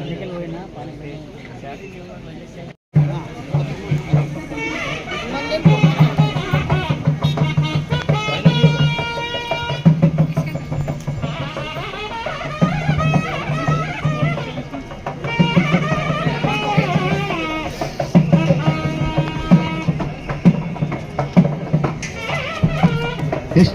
ఎన్నికలు పోయినా పని God,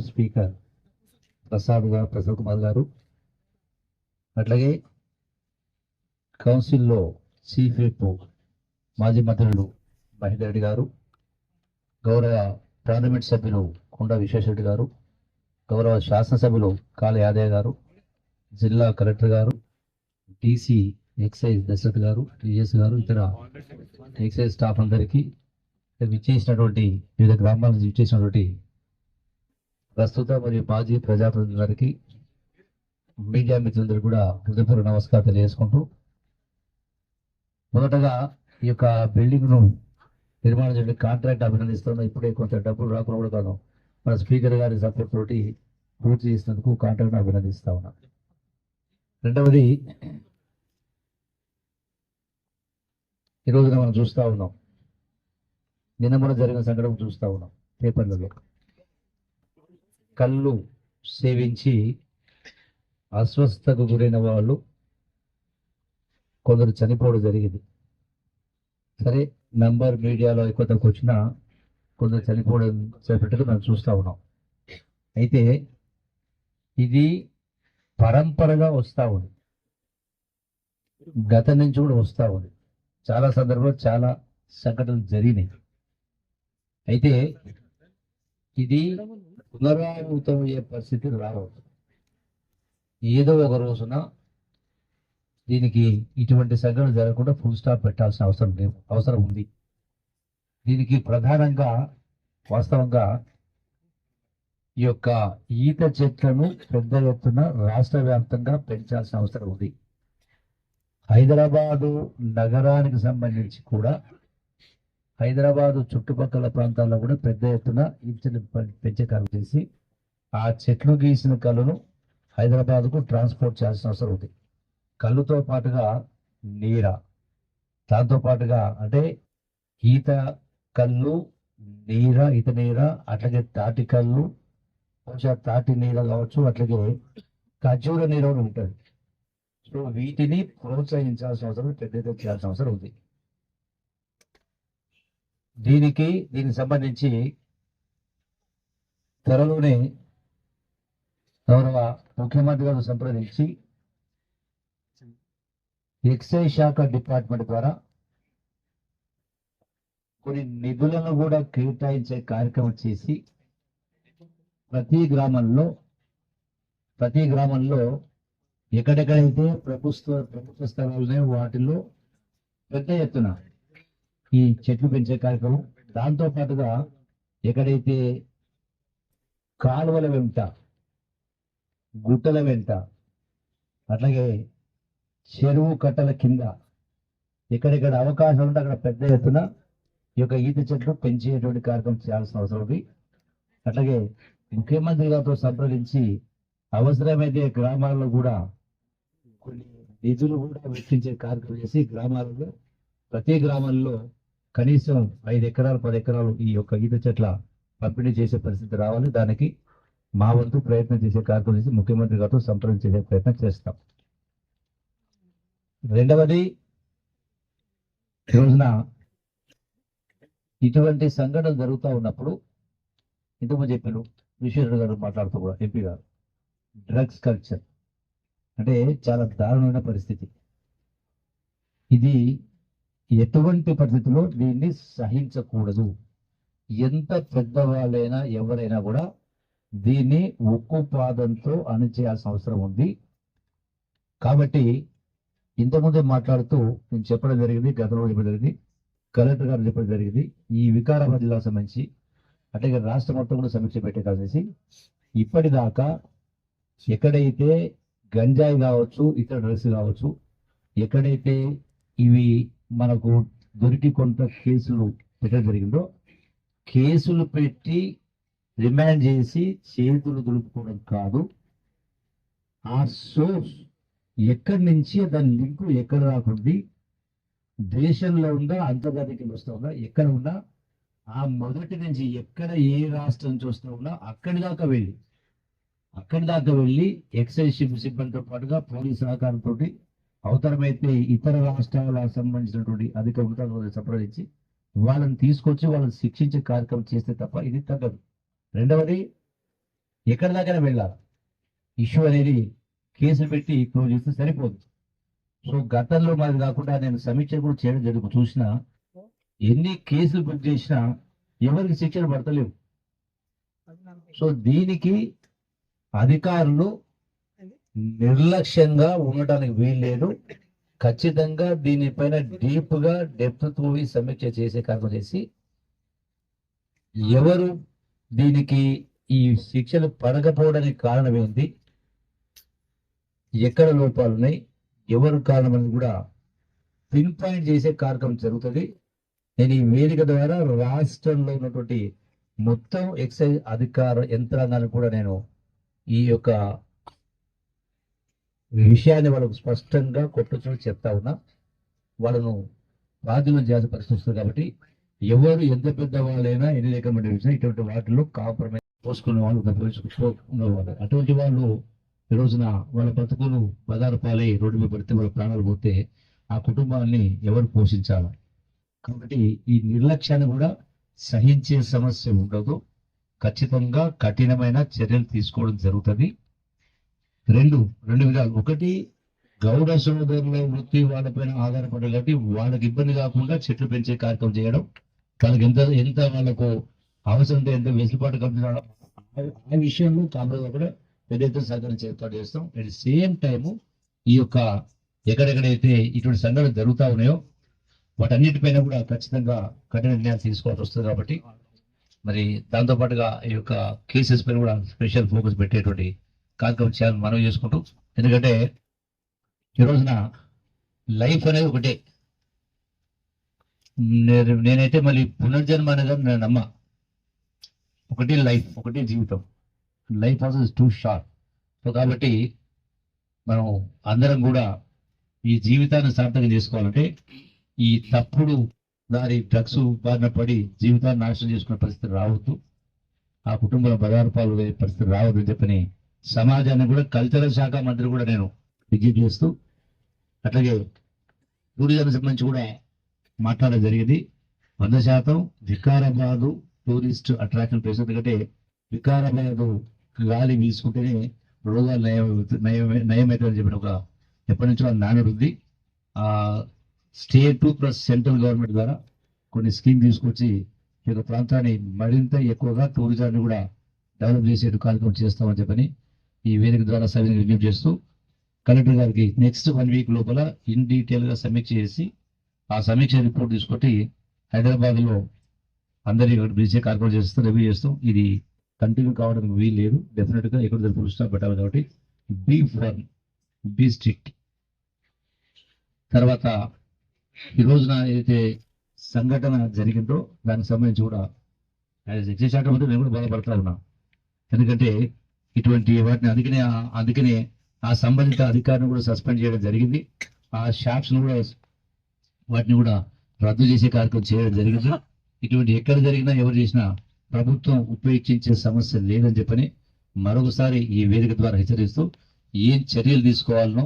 స్పీకర్ ప్రసాద్ గారు ప్రసాద్ కుమార్ గారు. అట్లాగే కౌన్సిల్లో చీఫ్ విప్ మాజీ మంత్రులు మహేందర్ రెడ్డి గారు గౌరవ పార్లమెంట్ సభ్యులు కొండ విశ్వేశ్వరెడ్డి గారు గౌరవ శాసనసభ్యులు కాళ యాదయ్య గారు జిల్లా కలెక్టర్ గారు డీసీ ఎక్సైజ్ దశరథ్ గారు టీఎస్ గారు ఇతర ఎక్సైజ్ స్టాఫ్ అందరికీ విచ్చేసినటువంటి వివిధ గ్రామాల నుంచి విచ్చేసినటువంటి ప్రస్తుత మరియు మాజీ ప్రజాప్రతినిధులందరికీ మీడియా మిత్రులందరూ కూడా హృదయపూర్వక నమస్కారం తెలియజేసుకుంటూ మొదటగా ఈ యొక్క బిల్డింగ్ను నిర్మాణం చేయడం కాంట్రాక్ట్ అభినందిస్తున్నాం. ఇప్పుడే కొంత డబ్బులు రాకుండా కూడా మన స్పీకర్ గారి సపోర్ట్ తోటి పూర్తి చేసినందుకు కాంట్రాక్ట్ అభినందిస్తా ఉన్నాం. రెండవది ఈ రోజున మనం చూస్తూ ఉన్నాం. నిన్న మనం జరిగిన సంఘటన చూస్తూ ఉన్నాం పేపర్లలో. కళ్ళు సేవించి అస్వస్థకు గురైన వాళ్ళు కొందరు చనిపోవడం జరిగింది. సరే నంబర్ మీడియాలో ఎక్కువ వచ్చినా కొందరు చనిపోవడం చేపట్టుకు మనం చూస్తూ ఉన్నాం. అయితే ఇది పరంపరగా వస్తూ ఉంది. గత నుంచి కూడా వస్తూ ఉంది. చాలా సందర్భంలో చాలా సంఘటనలు జరిగినాయి. అయితే ఇది పునరావృతమయ్యే పరిస్థితి రావచ్చు ఏదో ఒక రోజున దీనికి ఇటువంటి సంఘటన జరగకుండా ఫుల్ స్టాప్ పెట్టాల్సిన అవసరం లేదు అవసరం ఉంది. దీనికి ప్రధానంగా వాస్తవంగా ఈ యొక్క ఈత చెట్లను పెద్ద ఎత్తున రాష్ట్ర వ్యాప్తంగా పెంచాల్సిన అవసరం ఉంది. హైదరాబాదు నగరానికి సంబంధించి కూడా హైదరాబాదు చుట్టుపక్కల ప్రాంతాల్లో కూడా పెద్ద ఎత్తున ఈతలు పెంచే కళ చేసి ఆ చెట్లు గీసిన కళ్ళను హైదరాబాద్కు ట్రాన్స్పోర్ట్ చేయాల్సిన అవసరం ఉంది. కళ్ళుతో పాటుగా నీర దాంతో పాటుగా అంటే ఈత కళ్ళు నీర ఈత నీర అట్లాగే తాటి కళ్ళు బహుశా తాటి నీర కావచ్చు అట్లాగే ఖర్జూర నీర ఉంటుంది. సో వీటిని ప్రోత్సహించాల్సిన అవసరం పెద్ద ఎత్తున చేయాల్సిన అవసరం ఉంది. దీనికి దీనికి సంబంధించి త్వరలోనే గౌరవ ముఖ్యమంత్రి గారు సంప్రదించి ఎక్సైజ్ శాఖ డిపార్ట్మెంట్ ద్వారా కొన్ని నిధులను కూడా కేటాయించే కార్యక్రమం చేసి ప్రతి గ్రామంలో ప్రతి గ్రామంలో ఎక్కడెక్కడైతే ప్రభుత్వ ప్రభుత్వ స్థలాలు ఉన్నాయో వాటిలో పెద్ద ఎత్తున ఈ చెట్లు పెంచే కార్యక్రమం. దాంతో పాటుగా ఎక్కడైతే కాలువల వెంట గుట్టల వెంట అట్లాగే చెరువు కట్టల కింద ఎక్కడెక్కడ అవకాశం ఉంటే అక్కడ పెద్ద ఎత్తున ఈ యొక్క ఈత చెట్లు పెంచేటువంటి కార్యక్రమం చేయాల్సిన అవసరం ఉంది. అట్లాగే ముఖ్యమంత్రి గారితో సంప్రదించి అవసరమైతే గ్రామాల్లో కూడా కొన్ని నిధులు కూడా వెచ్చించే కార్యక్రమం చేసి గ్రామాలలో ప్రతి గ్రామాల్లో కనీసం ఐదు ఎకరాలు పది ఎకరాలు ఈ యొక్క ఈత చెట్ల పంపిణీ చేసే పరిస్థితి రావాలి. దానికి మా వంతు ప్రయత్నం చేసే కార్యక్రమం చేసి ముఖ్యమంత్రి గారితో సంప్రదించే ప్రయత్నం చేస్తాం. రెండవది రోజున ఇటువంటి సంఘటనలు జరుగుతూ ఉన్నప్పుడు ఇంతకుముందు చెప్పారు విశ్వేశ్వర గారు మాట్లాడుతూ కూడా ఎంపీ గారు డ్రగ్స్ కల్చర్ అంటే చాలా దారుణమైన పరిస్థితి. ఇది ఎటువంటి పరిస్థితుల్లో దీన్ని సహించకూడదు. ఎంత పెద్దవాళ్ళైనా ఎవరైనా కూడా దీన్ని ఉక్కు పాదంతో అణిచేయాల్సిన అవసరం ఉంది. కాబట్టి ఇంతకుముందే మాట్లాడుతూ నేను చెప్పడం జరిగింది గతంలో చెప్పడం జరిగింది కలెక్టర్ గారు చెప్పడం జరిగింది. ఈ వికారాబాద్ జిల్లా సంబంధించి అట్లాగే రాష్ట్ర మొత్తం కూడా సమీక్ష పెట్టే ఇప్పటిదాకా ఎక్కడైతే గంజాయి కావచ్చు ఇతర డ్రగ్స్ కావచ్చు ఎక్కడైతే ఇవి మనకు దొరికి కొంత కేసులు పెట్టడం జరిగిందో కేసులు పెట్టి రిమాండ్ చేసి చేతులు దులుపుకోవడం కాదు. ఆ సోర్స్ ఎక్కడి నుంచి దాని లింకు ఎక్కడ రాకుంది దేశంలో ఉందా అంతర్జాతీయ వస్తూ ఉందా ఎక్కడ ఉందా ఆ మొదటి నుంచి ఎక్కడ ఏ రాష్ట్రం చూస్తూ ఉన్నా అక్కడి దాకా వెళ్ళి అక్కడి దాకా వెళ్ళి ఎక్సైజ్ సిబ్ సిబ్బందితో పాటుగా పోలీస్ సహకారంతో అవసరమైతే ఇతర రాష్ట్రాలకు సంబంధించినటువంటి అధిక ఉన్నతాధికారులు సంప్రదించి వాళ్ళని తీసుకొచ్చి వాళ్ళని శిక్షించే కార్యక్రమం చేస్తే తప్ప ఇది తగ్గదు. రెండవది ఎక్కడి దాకా వెళ్ళాలి. ఇష్యూ అనేది కేసులు పెట్టి క్లోజ్ చేస్తే సరిపోదు. సో గతంలో మాది కాకుండా నేను సమీక్ష కూడా చేయడం జరుగు చూసిన ఎన్ని కేసులు బుక్ చేసినా ఎవరికి శిక్షలు పడతలేవు. సో దీనికి అధికారులు నిర్లక్ష్యంగా ఉండటానికి వీల్లేదు. ఖచ్చితంగా దీనిపైన డీప్గా డెప్త్ సమీక్ష చేసే కార్యక్రమం చేసి ఎవరు దీనికి ఈ శిక్షలు పడకపోవడానికి కారణం ఏంటి? ఎక్కడ లోపాలు ఉన్నాయి? ఎవరు కారణమని కూడా పిన్ పాయింట్ చేసే కార్యక్రమం జరుగుతుంది. నేను ఈ వేదిక ద్వారా రాష్ట్రంలో ఉన్నటువంటి మొత్తం ఎక్సైజ్ అధికార యంత్రాంగాన్ని కూడా నేను ఈ యొక్క విషయాన్ని వాళ్ళకు స్పష్టంగా కొట్టుచూ చెప్తా ఉన్నా వాళ్ళను బాధ్యులను చేయాల్సిన పరిస్థితి వస్తుంది కాబట్టి ఎవరు ఎంత పెద్ద వాళ్ళైనా ఎన్ని రికమెండేషన్ ఇచ్చినా ఇటువంటి వాటిలో కాంప్రమైజ్ పోసుకునే వాళ్ళు ఉన్నవాళ్ళు అటువంటి వాళ్ళు ఈ రోజున వాళ్ళ బతుకులు బదారు పాలై రోడ్డు మీద పడితే వాళ్ళ ప్రాణాలు పోతే ఆ కుటుంబాన్ని ఎవరు పోషించాలి? కాబట్టి ఈ నిర్లక్ష్యాన్ని కూడా సహించే సమస్య ఉండదు. ఖచ్చితంగా కఠినమైన చర్యలు తీసుకోవడం జరుగుతుంది. రెండు రెండు విధాలు. ఒకటి గౌడ సోదరుల వృత్తి వాళ్ళపైన ఆధారపడాలి కాబట్టి వాళ్ళకి ఇబ్బంది కాకుండా చెట్లు పెంచే కార్యక్రమం చేయడం. వాళ్ళకి ఎంత ఎంత వాళ్ళకు అవసరం ఉంటే ఎంత వెసులుబాటు కల్పించడం ఆ- విషయంలో కాంగ్రెస్ కూడా పెద్ద ఎత్తున సహకరించి ఏర్పాటు చేస్తాం. అట్ ది సేమ్ టైము ఈ యొక్క ఎక్కడెక్కడైతే ఇటువంటి సంఘటనలు జరుగుతూ ఉన్నాయో వాటన్నిటిపైన కూడా ఖచ్చితంగా కఠిన నిర్ణయాలు తీసుకోవాల్సి వస్తుంది కాబట్టి మరి దాంతో పాటుగా ఈ యొక్క కేసెస్ పైన కూడా స్పెషల్ ఫోకస్ పెట్టేటువంటి కార్యక్రమం చేయాలని మనం చేసుకుంటూ. ఎందుకంటే ఈ రోజున లైఫ్ అనేది ఒకటే. నేను నేనైతే మళ్ళీ పునర్జన్మ అనేది నేను నమ్మ. ఒకటి లైఫ్ ఒకటి జీవితం. Life also is too short. So కాబట్టి మనం అందరం కూడా ఈ జీవితాన్ని సార్థకం చేసుకోవాలంటే ఈ తప్పుడు దాని డ్రగ్స్ బారిన పడి జీవితాన్ని నాశనం చేసుకునే పరిస్థితి రావద్దు. ఆ కుటుంబంలో బదారు పరిస్థితి రావద్దు అని చెప్పని సమాజాన్ని కూడా కల్చరల్ శాఖ మంత్రి కూడా నేను విజ్ఞప్తి చేస్తూ అట్లాగే టూరిజం సంబంధించి కూడా మాట్లాడడం జరిగింది. వంద శాతం వికారాబాదు టూరిస్ట్ అట్రాక్షన్ ప్లేస్. ఎందుకంటే వికారాబాదు గాలి వీసుకుంటేనే రోగాలు నయం నయం నయమవుతుందని చెప్పిన ఒక ఎప్పటి నుంచో ఆ నానుడు ఉంది. ఆ స్టేట్ ప్లస్ సెంట్రల్ గవర్నమెంట్ ద్వారా కొన్ని స్కీమ్ తీసుకొచ్చి ఈ యొక్క ప్రాంతాన్ని మరింత ఎక్కువగా టూరిజాన్ని కూడా డెవలప్ చేసే కార్యక్రమం చేస్తామని చెప్పని ఈ వేదిక ద్వారా సభ్యులకు విజ్ఞప్తి చేస్తూ కలెక్టర్ గారికి నెక్స్ట్ వన్ వీక్ లోపల ఇన్ డీటెయిల్గా సమీక్ష చేసి ఆ సమీక్ష రిపోర్ట్ తీసుకొట్టి హైదరాబాద్లో అందరి బీసీ కార్పొరేట్ చేస్తూ రివ్యూ చేస్తూ ఇది కంటిన్యూ కావడానికి వీలు లేదు డెఫినెట్గా ఎక్కడ దగ్గర ఫుల్ స్టాప్ పెట్టాలి కాబట్టి బీ ఫర్ బీ స్ట్రిక్ట్ తర్వాత ఈ రోజున ఏదైతే సంఘటన జరిగిందో దానికి సంబంధించి కూడా యాజ్ ఎగ్జిట్ శాఖ మంత్రి నేను కూడా బాధపడతా ఉన్నాను. ఎందుకంటే ఇటువంటి వాటిని అందుకనే అందుకనే ఆ సంబంధిత అధికారిని కూడా సస్పెండ్ చేయడం జరిగింది. ఆ షాప్స్ను కూడా వాటిని కూడా రద్దు చేసే కార్యక్రమం చేయడం జరిగింది. ఇటువంటి ఎక్కడ జరిగినా ఎవరు చేసినా ప్రభుత్వం ఉపేక్షించే సమస్య లేదని చెప్పని మరొకసారి ఈ వేదిక ద్వారా హెచ్చరిస్తూ ఏం చర్యలు తీసుకోవాలనో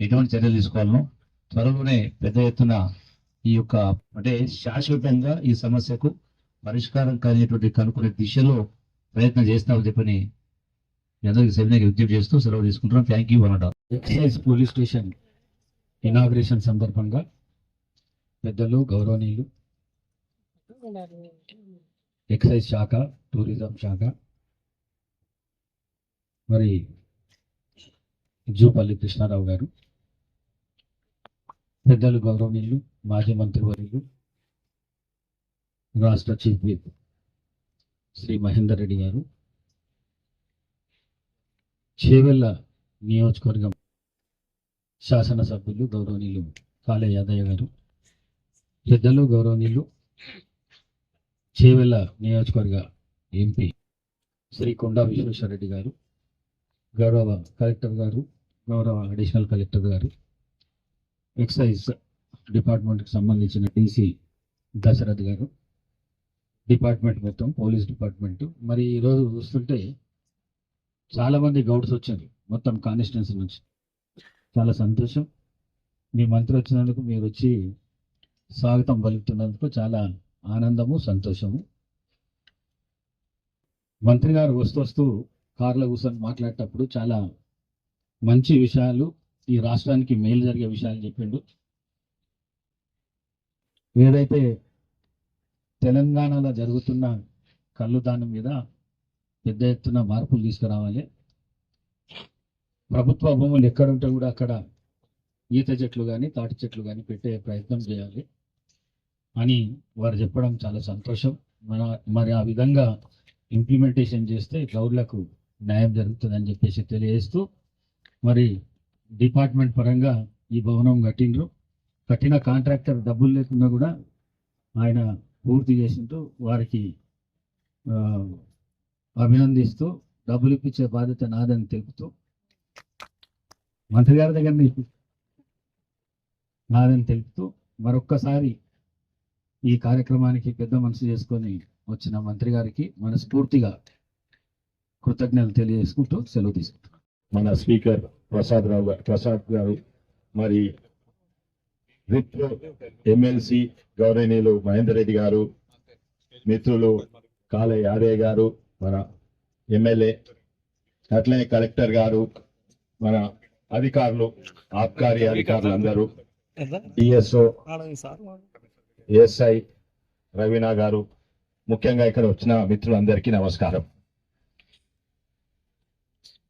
ఎటువంటి చర్యలు తీసుకోవాలనో త్వరలోనే పెద్ద ఎత్తున ఈ యొక్క అంటే శాశ్వతంగా ఈ సమస్యకు పరిష్కారం కానిటువంటి కనుక్కునే దిశలో ప్రయత్నం చేస్తామని చెప్పని మీ అందరికీ సెమినార్ విజ్ఞప్తి చేస్తూ సెలవు తీసుకుంటున్నాం. థ్యాంక్ యూ అనట ఎక్సైజ్ పోలీస్ స్టేషన్ ఇనాగ్రేషన్ సందర్భంగా పెద్దలు గౌరవనీయులు ఎక్సైజ్ శాఖ టూరిజం శాఖ మరి జూపల్లి కృష్ణారావు గారు పెద్దలు గౌరవనీయులు మాజీ మంత్రివర్యులు రాష్ట్ర చీఫ్ విప్ శ్రీ మహేందర్ రెడ్డి గారు చేవెళ్ళ నియోజకవర్గం శాసనసభ్యులు గౌరవనీయులు కాళే యాదయ్య గారు పెద్దలు గౌరవనీయులు చేవెళ్ళ నియోజకవర్గ ఎంపీ శ్రీ కొండా విశ్వేశ్వరరెడ్డి గారు గౌరవ కలెక్టర్ గారు గౌరవ అడిషనల్ కలెక్టర్ గారు ఎక్సైజ్ డిపార్ట్మెంట్కి సంబంధించిన డీసీ దశరథ్ గారు డిపార్ట్మెంట్ మొత్తం పోలీస్ డిపార్ట్మెంట్. మరి ఈరోజు చూస్తుంటే చాలా మంది గౌడ్స్ వచ్చారు. మొత్తం కాన్స్టిట్యున్సీ నుంచి. చాలా సంతోషం. మీ మంత్రి వచ్చినందుకు మీరు వచ్చి స్వాగతం పలుకుతున్నందుకు చాలా ఆనందము సంతోషము. మంత్రి గారు వస్తూ వస్తూ కార్లో కూర్చొని మాట్లాడేటప్పుడు చాలా మంచి విషయాలు ఈ రాష్ట్రానికి మేలు జరిగే విషయాలు చెప్పిండు. ఏదైతే తెలంగాణలో జరుగుతున్న కళ్ళు దాని మీద పెద్ద ఎత్తున మార్పులు తీసుకురావాలి. ప్రభుత్వ భూములు ఎక్కడుంటే కూడా అక్కడ ఈత చెట్లు కానీ తాటి చెట్లు కానీ పెట్టే ప్రయత్నం చేయాలి. అని వారు చెప్పడం చాలా సంతోషం. మన మరి ఆ విధంగా ఇంప్లిమెంటేషన్ చేస్తే క్లౌడ్లకు న్యాయం జరుగుతుందని చెప్పేసి తెలియజేస్తూ మరి డిపార్ట్మెంట్ పరంగా ఈ భవనం కట్టిండ్రు. కట్టిన కాంట్రాక్టర్ డబ్బులు లేకుండా కూడా ఆయన పూర్తి చేసింటూ వారికి అభినందిస్తూ డబ్బులు ఇప్పించే బాధ్యత నాదని తెలుపుతూ మంత్రి గారి దగ్గర నుంచి నాదని తెలుపుతూ మరొక్కసారి ఈ కార్యక్రమానికి పెద్ద మనసు చేసుకొని వచ్చిన మంత్రి గారికి మనస్ఫూర్తిగా కృతజ్ఞతలు తెలియజేసుకుంటూ సెలవు తీసుకుంటున్నాం. మన స్పీకర్ ప్రసాద్ రావు గారు ప్రసాద్ గారు మరి విప్రో ఎమ్మెల్సీ గౌరవనీయులు మహేందర్ రెడ్డి గారు మిత్రులు కాళ యాదయ్య గారు మన ఎమ్మెల్యే అట్లనే కలెక్టర్ గారు మన అధికారులు ఆబ్కారీ అధికారులు అందరూ డిఎస్ఓ ఎస్ఐ రవీనా గారు ముఖ్యంగా ఇక్కడ వచ్చిన మిత్రులందరికీ నమస్కారం.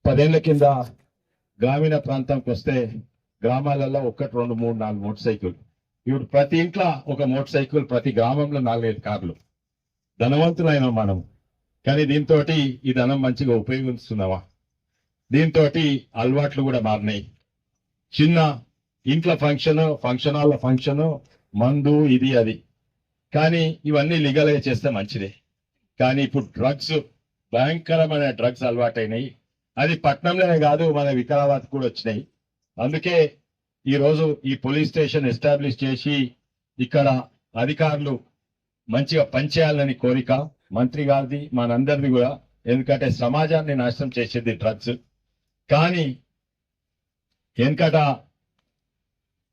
పదేళ్ళ కింద గ్రామీణ ప్రాంతంకి వస్తే గ్రామాలలో ఒకటి రెండు మూడు నాలుగు మోటార్ సైకిల్. ఇప్పుడు ప్రతి ఇంట్లో ఒక మోటార్ సైకిల్ ప్రతి గ్రామంలో నాలుగైదు కార్లు. ధనవంతులైన మనం. కానీ దీంతో ఈ ధనం మంచిగా ఉపయోగిస్తున్నావా? దీంతో అలవాట్లు కూడా మారినాయి. చిన్న ఇంట్లో ఫంక్షన్ ఫంక్షన్ హాల్ ఫంక్షన్ మందు ఇది అది. కానీ ఇవన్నీ లీగలైజ్ చేస్తే మంచిదే. కానీ ఇప్పుడు డ్రగ్స్ భయంకరమైన డ్రగ్స్ అలవాటైనాయి. అది పట్నంలోనే కాదు మన వికారాబాద్ కూడా వచ్చినాయి. అందుకే ఈరోజు ఈ పోలీస్ స్టేషన్ ఎస్టాబ్లిష్ చేసి ఇక్కడ అధికారులు మంచిగా పనిచేయాలని కోరిక. మంత్రి గారిది మనందరిది కూడా. ఎందుకంటే సమాజాన్ని నాశనం చేసేది డ్రగ్స్. కానీ వెనకట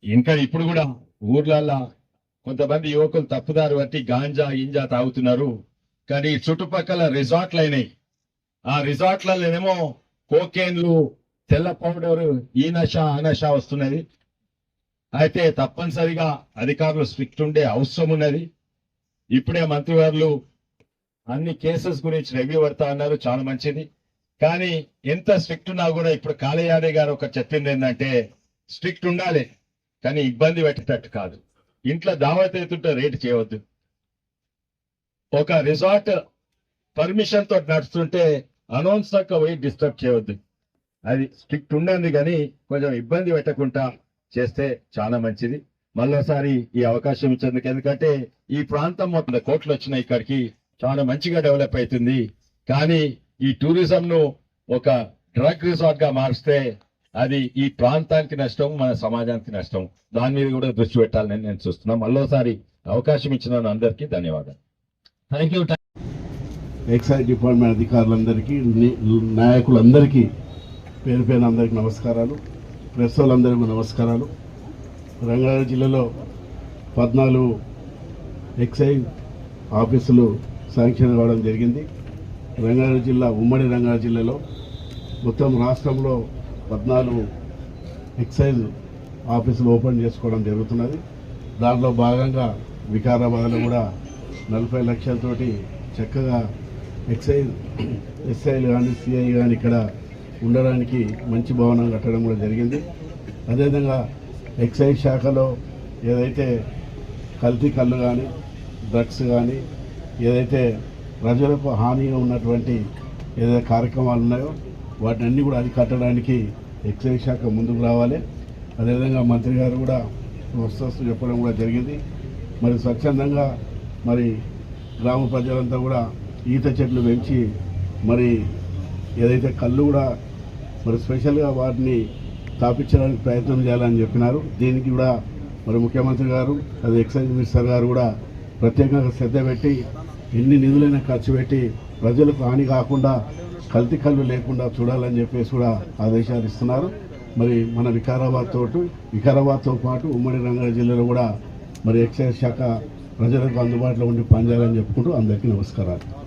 ఇంకా ఇప్పుడు కూడా ఊర్లల్లో కొంతమంది యువకులు తప్పుదారు బట్టి గాంజా ఇంజా తాగుతున్నారు. కానీ చుట్టుపక్కల రిసార్ట్లు అయినాయి. ఆ రిసార్ట్లలోనేమో కోకేన్లు తెల్ల పౌడర్ ఈ నష ఆ నష వస్తున్నది. అయితే తప్పనిసరిగా అధికారులు స్ట్రిక్ట్ ఉండే అవసరం ఉన్నది. ఇప్పుడే మంత్రివారులు అన్ని కేసెస్ గురించి రివ్యూ పడతా అన్నారు చాలా మంచిది. కానీ ఎంత స్ట్రిక్ట్ ఉన్నా కూడా ఇప్పుడు కాళయాదే గారు ఒక చెప్పింది ఏంటంటే స్ట్రిక్ట్ ఉండాలి కానీ ఇబ్బంది పెట్టేటట్టు కాదు. ఇంట్లో దావత్ అవుతుంటే చేయవద్దు. ఒక రిసార్ట్ పర్మిషన్ తోటి నడుస్తుంటే అనౌన్స్ దాకా పోయి డిస్టర్బ్ చేయవద్దు. అది స్ట్రిక్ట్ ఉండండి కానీ కొంచెం ఇబ్బంది పెట్టకుండా చేస్తే చాలా మంచిది. మళ్ళీసారి ఈ అవకాశం ఇచ్చేందుకు ఎందుకంటే ఈ ప్రాంతం మొత్తం కోట్లు వచ్చినాయి ఇక్కడికి. చాలా మంచిగా డెవలప్ అవుతుంది. కానీ ఈ టూరిజం ను ఒక డ్రగ్ రిసార్ట్గా మారిస్తే అది ఈ ప్రాంతానికి నష్టం మన సమాజానికి నష్టం. దాని మీద కూడా దృష్టి పెట్టాలని నేను చూస్తున్నాను మళ్ళోసారి అవకాశం ఇచ్చిన అందరికీ ధన్యవాదాలు. థ్యాంక్ యూ ఎక్సైజ్ డిపార్ట్మెంట్ అధికారులందరికీ నాయకులందరికీ పేరు పేరు అందరికీ నమస్కారాలు. ప్రెస్ వాళ్ళందరికీ నమస్కారాలు. రంగారెడ్డి జిల్లాలో పద్నాలుగు ఎక్సైజ్ ఆఫీసులు శాంక్షన్ కావడం జరిగింది. రంగారెడ్డి జిల్లా ఉమ్మడి రంగారెడ్డి జిల్లాలో మొత్తం రాష్ట్రంలో పద్నాలుగు ఎక్సైజ్ ఆఫీసులు ఓపెన్ చేసుకోవడం జరుగుతున్నది. దాంట్లో భాగంగా వికారాబాద్లో కూడా నలభై లక్షలతోటి చక్కగా ఎక్సైజ్ ఎస్ఐలు కానీ సిఐ కానీ ఇక్కడ ఉండడానికి మంచి భవనం కట్టడం కూడా జరిగింది. అదేవిధంగా ఎక్సైజ్ శాఖలో ఏదైతే కల్తీ కళ్ళు కానీ డ్రగ్స్ కానీ ఏదైతే ప్రజలకు హానిగా ఉన్నటువంటి ఏదైతే కార్యక్రమాలు ఉన్నాయో వాటిని కూడా అరికట్టడానికి ఎక్సైజ్ శాఖ ముందుకు రావాలి. అదేవిధంగా మంత్రి గారు కూడా వస్తూ వస్తూ చెప్పడం కూడా జరిగింది. మరి స్వచ్ఛందంగా మరి గ్రామ ప్రజలంతా కూడా ఈత చెట్లు పెంచి మరి ఏదైతే కళ్ళు కూడా మరి స్పెషల్గా వాటిని స్థాపించడానికి ప్రయత్నం చేయాలని చెప్పినారు. దీనికి కూడా మరి ముఖ్యమంత్రి గారు అది ఎక్సైజ్ మినిస్టర్ గారు కూడా ప్రత్యేకంగా శ్రద్ధ పెట్టి ఎన్ని నిధులైనా ఖర్చు పెట్టి ప్రజలకు హాని కాకుండా కల్తీ కళ్ళు లేకుండా చూడాలని చెప్పేసి కూడా ఆదేశాలు ఇస్తున్నారు. మరి మన వికారాబాద్ తోటి వికారాబాద్తో పాటు ఉమ్మడి రంగారెడ్డి జిల్లాలో కూడా మరి ఎక్సైజ్ శాఖ ప్రజలకు అందుబాటులో ఉండి పనిచేయాలని చెప్పుకుంటూ అందరికీ నమస్కారాలు.